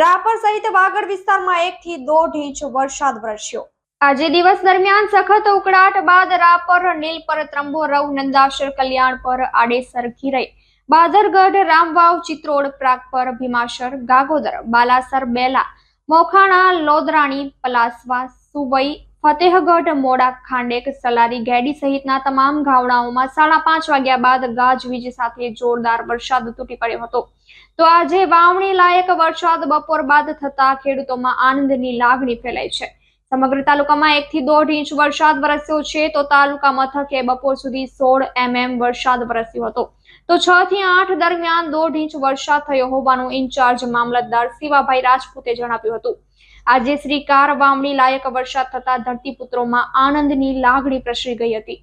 રાપર સહિત વાગડ વિસ્તારમાં એક થી દોઢ ઇંચ વરસાદ વરસ્યો. આજે દિવસ દરમિયાન સખત ઉકળાટ બાદ રાપર, નીલપર પર ત્રંબો, રવ, નંદાશર, કલ્યાણ પર આડેસર ઘીરાઈ. બાદરગઢ, રામવાવ, ચિત્રોડ પ્રાગપર ભીમાશર, ગાગોદર, બાલાસર, બેલા, મોખાણા, લોદરાણી, પલાસવા, સુવઈ ફતેહગઢ મોડા ખાંડેક, સલારી, ગેડી સહિતના તમામ ગામડાઓમાં સાડા પાંચ વાગ્યા બાદ ગાજવીજ સાથે જોરદાર વરસાદ તૂટી પડ્યો હતો. તો આજે વાવણી લાયક વરસાદ બપોર બાદ થતા ખેડૂતોમાં આનંદની લાગણી ફેલાઈ છે. સમગ્ર તાલુકામાં એક થી દોઢ ઇંચ વરસાદ વરસ્યો છે. તો તાલુકા મથકે બપોર સુધી સોળ એમએમ વરસાદ વરસ્યો હતો. તો છ થી આઠ દરમિયાન દોઢ ઇંચ વરસાદ થયો હોવાનું ઇન્ચાર્જ મામલતદાર શિવાભાઈ રાજપૂતે જણાવ્યું હતું. આજે શ્રીકાર વાવણી લાયક વરસાદ થતા ધરતીપુત્રોમાં આનંદની લાગણી પ્રસરી ગઈ હતી.